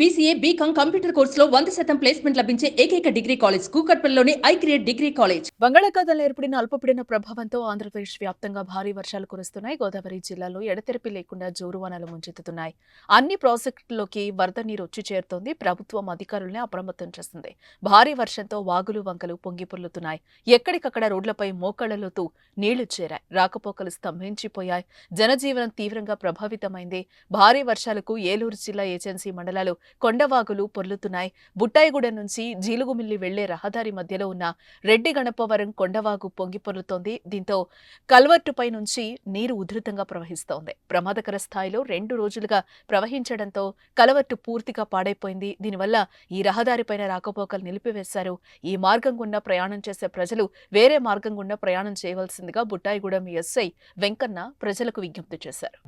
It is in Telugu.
బీసీఏ బీకాం కంప్యూటర్ కోర్సులో వంద శాతం ప్లేస్మెంట్ లభించే ఏకైక డిగ్రీ కాలేజ్ కూకట్పల్లిలోని ఐ క్రియేట్ డిగ్రీ కాలేజ్. బంగాళాఖాతంలో ఏర్పడిన అల్పపీడన ప్రభావంతో ఆంధ్రప్రదేశ్ వ్యాప్తంగా భారీ వర్షాలు కురుస్తున్నాయి. గోదావరి జిల్లాలో ఎడతెరిపి లేకుండా జోరువానలు ముంచెత్తుతున్నాయి. అన్ని ప్రాజెక్టుల్లోకి వరద నీరు వచ్చి చేరుతోంది. ప్రభుత్వం అధికారుల్ని అప్రమత్తం చేస్తుంది. భారీ వర్షంతో వాగులు వంకలు పొంగిపొర్లుతున్నాయి ఎక్కడికక్కడ రోడ్లపై మోకళ్ళలోతూ నీళ్ళు చేరాయి. రాకపోకలు స్తంభించిపోయాయి. జనజీవనం తీవ్రంగా ప్రభావితమైంది. భారీ వర్షాలకు ఏలూరు జిల్లా ఏజెన్సీ మండలాలు కొండవాగులు పొర్లుతున్నాయి. బుట్టాయిగూడ నుంచి జీలుగుమిల్లి వెళ్ళే రహదారి మధ్యలో ఉన్న రెడ్డి గణపవరం కొండవాగు పొంగి పొర్లుతోంది. దీంతో కల్వర్టుపై నుంచి నీరు ఉధృతంగా ప్రవహిస్తోంది. ప్రమాదకర స్థాయిలో రెండు రోజులుగా ప్రవహించడంతో కలవర్టు పూర్తిగా పాడైపోయింది. దీనివల్ల ఈ రహదారిపైన రాకపోకలు నిలిపివేశారు. ఈ మార్గం గుండా ప్రయాణం చేసే ప్రజలు వేరే మార్గం గుండా ప్రయాణం చేయవలసిందిగా బుట్టాయిగూడెం ఎస్ఐ వెంకన్న ప్రజలకు విజ్ఞప్తి చేశారు.